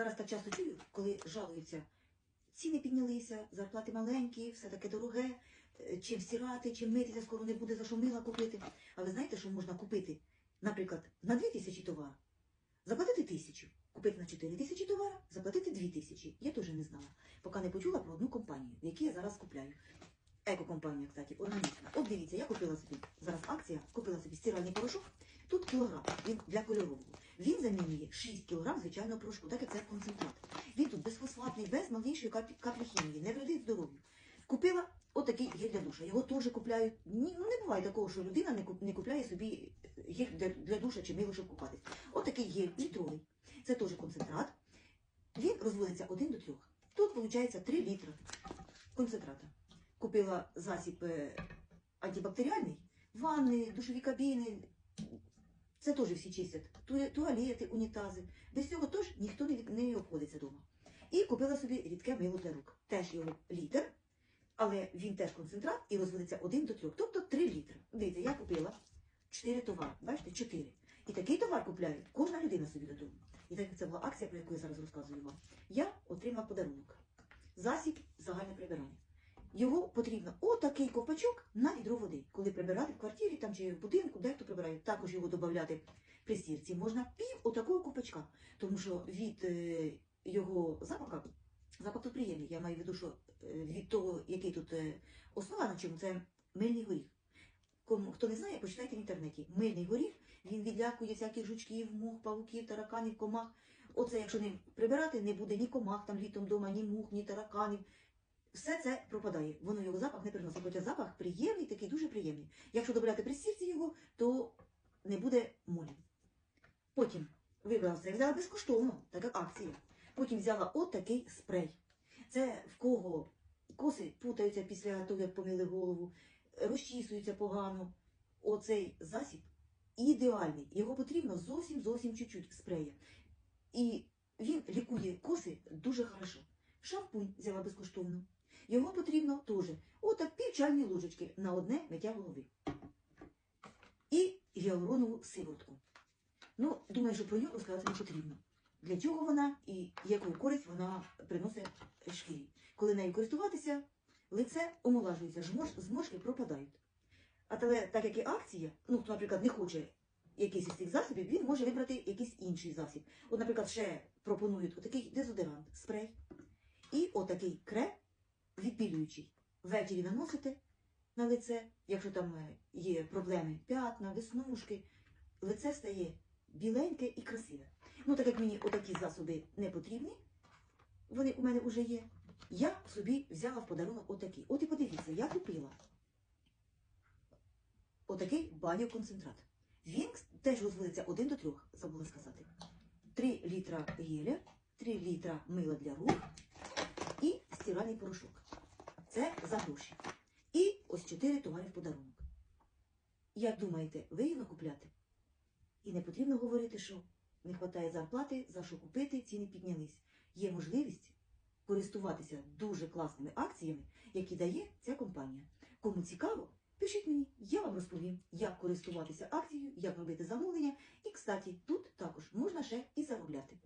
Зараз так часто чую, коли жалуються, ціни піднялися, зарплати маленькі, все таке дороге, е, чим стирати, чим митися, скоро не буде за що мила купити. А ви знаєте, що можна купити, наприклад, на 2 тисячі товар, заплатити тисячу, купити на 4 тисячі товар, заплатити 2 тисячі. Я теж не знала, поки не почула про одну компанію, в якій я зараз купляю. Екокомпанія, кстати, органічна. От дивіться, я купила собі зараз акція, купила собі стиральний порошок. Тут кілограм, він для кольорового. Він замінює 6 кілограм звичайного порошку, так як це концентрат. Він тут безфосфатний, без малейшої каплі, хімії, не вредить здоров'ю. Купила отакий гель для душа. Його теж купляють. Ні, ну не буває такого, що людина не, куп- купляє собі гель для, душа чи мило, щоб купатись. Отакий гель літровий. Це теж концентрат. Він розводиться 1 до 3. Тут виходить 3 літри концентрата. Купила засіб е, антибактеріальний, ванни, душові кабіни. Це теж всі чистять. Туалети, унітази. Без цього теж ніхто не, обходиться вдома. І купила собі рідке мило для рук. Теж його літр, але він теж концентрат і розводиться 1 до 3, тобто 3 літри. Дивіться, я купила 4 товари. Бачите, 4. І такий товар купляє кожна людина собі додому. І так як це була акція, про яку я зараз розказую вам, я отримала подарунок. Засіб загальне прибирання. Його потрібно отакий ковпачок на відро води. Коли прибирати в квартирі там чи в будинку, дехто прибирає, також його додати при стірці. Можна пів отакого ковпачка, тому що від е, його запаха, запах тут приємний. Я маю в виду, що е, від того, який тут е, основа на чому, це мильний горіх. Кому хто не знає, почитайте в інтернеті. Мильний горіх він відлякує всяких жучків, мух, павуків, тараканів, комах. Оце, якщо не прибирати, не буде ні комах там літом вдома, ні мух, ні тараканів. Все це пропадає. Воно його запах не приносить. Хоча запах приємний, такий дуже приємний. Якщо добавляти при стірці його, то не буде молі. Потім вибрала це, взяла безкоштовно, так як акція. Потім взяла от такий спрей. Це в кого коси путаються після того, як помили голову, розчісуються погано. Оцей засіб ідеальний. Його потрібно зовсім зовсім чуть-чуть спрея. І він лікує коси дуже хорошо. Шампунь взяла безкоштовно. Його потрібно теж. Отак пів чайної ложечки на одне миття голови. І гіалуронову сиворотку. Ну, думаю, що про нього розказати не потрібно. Для чого вона і яку користь вона приносить шкірі. Коли нею користуватися, лице омолажується, зморшки пропадають. А але так як і акція, ну хто, наприклад, не хоче якийсь із цих засобів, він може вибрати якийсь інший засіб. От, наприклад, ще пропонують отакий дезодорант, спрей. І отакий крем відбілюючий. Ввечері наносите на лице, якщо там е, є проблеми, п'ятна, веснушки, лице стає біленьке і красиве. Ну, так як мені отакі засоби не потрібні, вони у мене вже є. Я собі взяла в подарунок отакі. От і подивіться, я купила отакий баньоконцентрат. Він теж розводиться 1 до 3, забула сказати. 3 літра геля, 3 літра мила для рук і стиральний порошок. Це за гроші. І ось 4 товари в подарунок. Як думаєте, вигідно купляти? І не потрібно говорити, що не вистачає зарплати, за що купити, ціни піднялись. Є можливість користуватися дуже класними акціями, які дає ця компанія. Кому цікаво, пишіть мені, я вам розповім, як користуватися акцією, як робити замовлення. І, кстати, тут також можна ще і заробляти.